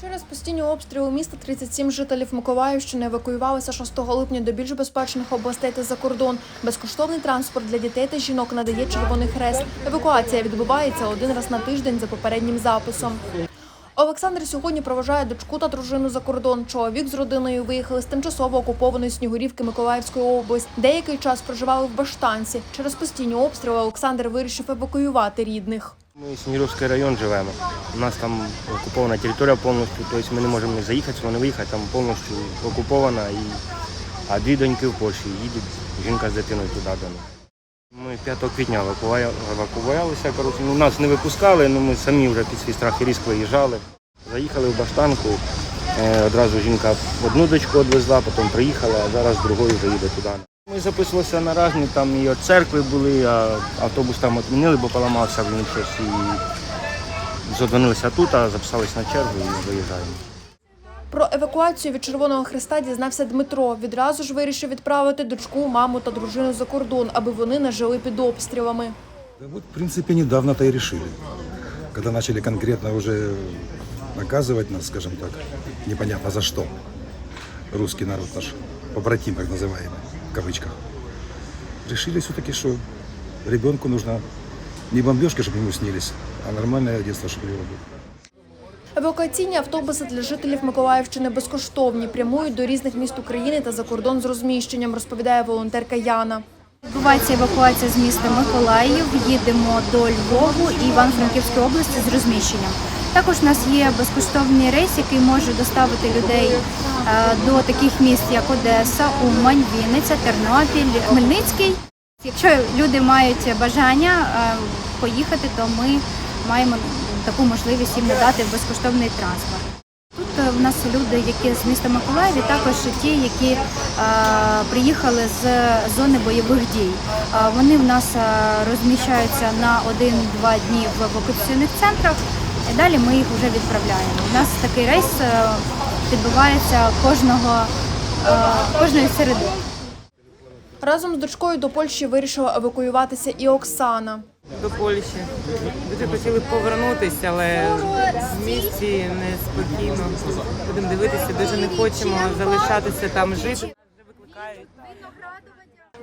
Через постійні обстріли міста 37 жителів Миколаївщини евакуювалися 6 липня до більш безпечних областей та за кордон. Безкоштовний транспорт для дітей та жінок надає Червоний Хрест. Евакуація відбувається один раз на тиждень за попереднім записом. Олександр сьогодні проважає дочку та дружину за кордон. Чоловік з родиною виїхали з тимчасово окупованої Снігурівки Миколаївської області. Деякий час проживали в Баштанці. Через постійні обстріли Олександр вирішив евакуювати рідних. Ми Снігуровський район живемо. У нас там окупована територія повністю, тобто ми не можемо заїхати, сюди не виїхати, там повністю окупована. І... А дві доньки в Польщі їдуть, жінка з дитиною туди до них. Ми 5 квітня евакуювалися, ну, нас не випускали, але ми самі вже під свій страх і різк виїжджали. Заїхали в Баштанку, е, одразу жінка одну дочку відвезла, потім приїхала, а зараз другою вже їде туди. Ми записувалися на різні, там і від церкви були, а автобус там відмінили, бо поламався в них щось. І задзвонилися тут, а записалися на чергу і виїжджаємо. Про евакуацію від Червоного Хреста дізнався Дмитро. Відразу ж вирішив відправити дочку, маму та дружину за кордон, аби вони не жили під обстрілами. Да вот, в принципе, недавно-то и решили. Когда начали конкретно уже наказывать нас, скажем так, непонятно за что. Русский народ наш, побратим, так называемый, в кавычках. Решили все-таки, что ребенку нужно не бомбежки, чтобы ему снились, а нормальное детство, чтобы у него было. Евакуаційні автобуси для жителів Миколаївщини безкоштовні, прямують до різних міст України та за кордон з розміщенням, розповідає волонтерка Яна. Відбувається евакуація з міста Миколаїв. Їдемо до Львову і Івано-Франківської області з розміщенням. Також у нас є безкоштовний рейс, який може доставити людей е, до таких міст, як Одеса, Умань, Вінниця, Тернопіль, Хмельницький. Якщо люди мають бажання е, поїхати, то ми маємо таку можливість їм надати безкоштовний транспорт. Тут е, в нас люди, які з міста Миколаїв, і також ті, які е, приїхали з зони бойових дій. Е, вони в нас е, розміщаються на один-два дні в евакуаційних центрах, і далі ми їх вже відправляємо. У нас такий рейс е, відбувається кожного е, кожної середи. Разом з дочкою до Польщі вирішила евакуюватися і Оксана. до Польщі. Дуже хотіли повернутися, але в місті неспокійно. Будемо дивитися, дуже не хочемо залишатися там жити.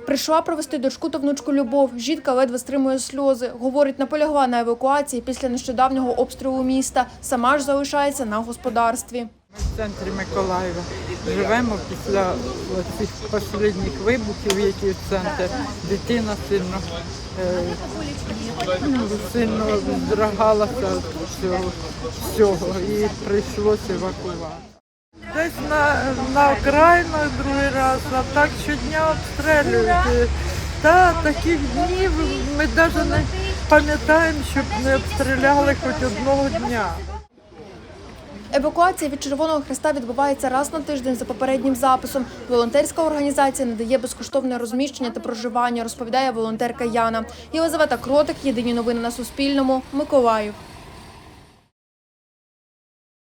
Прийшла провести дочку та внучку Любов. Жінка ледве стримує сльози. Говорить, наполягла на евакуації після нещодавнього обстрілу міста. Сама ж залишається на господарстві. Ми в центрі Миколаєва живемо після цих останніх вибухів, які в центр. Дитина сильно, е, ну, сильно здрагалася цього всього і прийшлося евакувати. Десь на, на окраїнах другий раз, а так щодня обстрілюють. Та таких днів ми навіть не пам'ятаємо, щоб не обстріляли хоч одного дня. Евакуація від Червоного Хреста відбувається раз на тиждень за попереднім записом. Волонтерська організація надає безкоштовне розміщення та проживання, розповідає волонтерка Яна. Єлизавета Кротик. Єдині новини на Суспільному. Миколаїв.